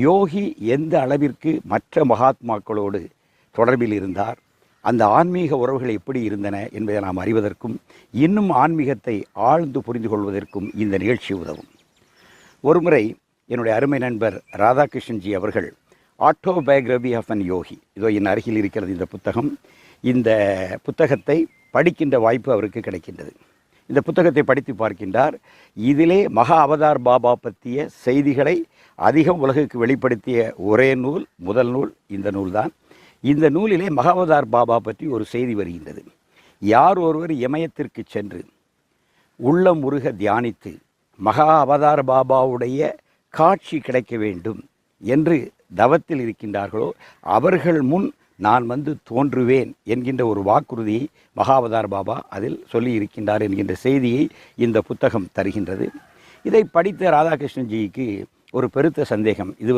யோகி எந்த அளவிற்கு மற்ற மகாத்மாக்களோடு தொடர்பில் இருந்தார் அந்த ஆன்மீக உறவுகள் எப்படி இருந்தன என்பதை நாம் அறிவதற்கும் இன்னும் ஆன்மீகத்தை ஆழ்ந்து புரிந்து கொள்வதற்கும் இந்த நிகழ்ச்சி உதவும். ஒருமுறை என்னுடைய அருமை நண்பர் ராதாகிருஷ்ணன்ஜி அவர்கள் ஆட்டோபயோகிராபி ஆஃப் அன் யோகி இதோ என் அருகில் இருக்கிறது இந்த புத்தகம். இந்த புத்தகத்தை படிக்கின்ற வாய்ப்பு அவருக்கு கிடைக்கின்றது. இந்த புத்தகத்தை படித்து பார்க்கின்றார். இதிலே மகா அவதார் பாபா பற்றிய செய்திகளை அதிகம் உலகுக்கு வெளிப்படுத்திய ஒரே நூல் முதல் நூல் இந்த நூல்தான். இந்த நூலிலே மகாவதார் பாபா பற்றி ஒரு செய்தி வருகின்றது. யார் ஒருவர் இமயத்திற்கு சென்று உள்ளம் முருக தியானித்து மகா அவதார் பாபாவுடைய காட்சி கிடைக்க வேண்டும் என்று தவத்தில் இருக்கின்றார்களோ அவர்கள் முன் நான் வந்து தோன்றுவேன் என்கின்ற ஒரு வாக்குறுதியை மகாவதார் பாபா அதில் சொல்லி இருக்கின்றார் என்கின்ற செய்தியை இந்த புத்தகம் தருகின்றது. இதை படித்த ராதாகிருஷ்ணன்ஜிக்கு ஒரு பெருத்த சந்தேகம். இது